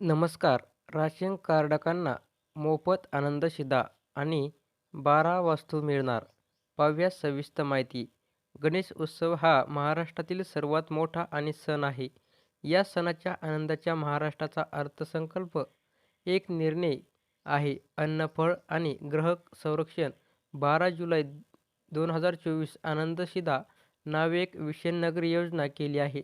नमस्कार. राशन कार्डकांना मोफत आनंदशिदा आणि बारा वस्तू मिळणार. पाहूया सविस्तर माहिती. गणेश उत्सव हा महाराष्ट्रातील सर्वात मोठा आणि सण आहे. या सणाच्या आनंदाच्या महाराष्ट्राचा अर्थसंकल्प एक निर्णय आहे. अन्नफळ आणि ग्राहक संरक्षण. बारा जुलै दोन हजार चोवीस आनंदशिदा नावे एक विषयनगरी योजना केली आहे.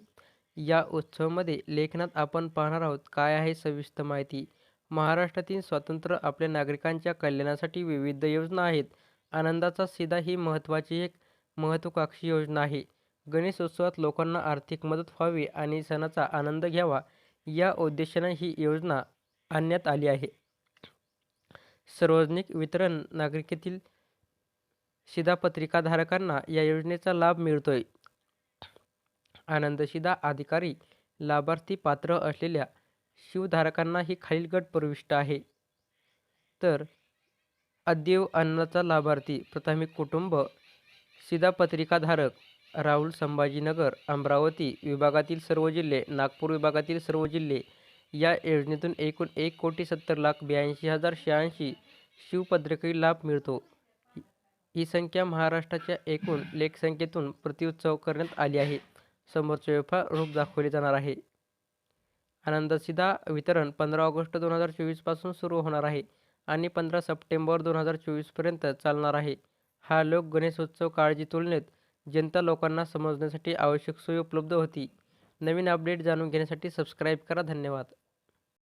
या उत्सवामध्ये लेखनात आपण पाहणार आहोत काय आहे सविस्तर माहिती. महाराष्ट्रातील स्वातंत्र्य आपल्या नागरिकांच्या कल्याणासाठी विविध योजना आहेत. आनंदाचा सीधा ही महत्त्वाची एक महत्त्वाकांक्षी योजना आहे. गणेशोत्सवात लोकांना आर्थिक मदत व्हावी आणि सणाचा आनंद घ्यावा या उद्देशाने ही योजना आणण्यात आली आहे. सार्वजनिक वितरण नागरिकेतील शिधापत्रिकाधारकांना या योजनेचा लाभ मिळतोय. आनंदशिदा अधिकारी लाभार्थी पात्र असलेल्या शिवधारकांना ही खालील गट प्रविष्ट आहे. तर अद्यव अन्नाचा लाभार्थी प्राथमिक कुटुंब शिधापत्रिकाधारक राहुल संभाजीनगर अमरावती विभागातील सर्व जिल्हे नागपूर विभागातील सर्व जिल्हे या योजनेतून एकूण एक कोटी सत्तर लाख ब्याऐंशी हजार शहाऐंशी शिवपत्रिकी लाभ मिळतो. ही संख्या महाराष्ट्राच्या एकूण लेखसंख्येतून प्रतिउत्सव करण्यात आली आहे. समोरचे वेफा रूप दाखवले जाणार आहे. आनंदसिदा वितरण पंधरा ऑगस्ट दोन हजार चोवीसपासून सुरू होणार आहे आणि पंधरा सप्टेंबर दोन हजार चोवीसपर्यंत चालणार आहे. हा लोक गणेशोत्सव काळजी तुलनेत जनता लोकांना समजण्यासाठी आवश्यक सोयी उपलब्ध होती. नवीन अपडेट जाणून घेण्यासाठी सबस्क्राईब करा. धन्यवाद.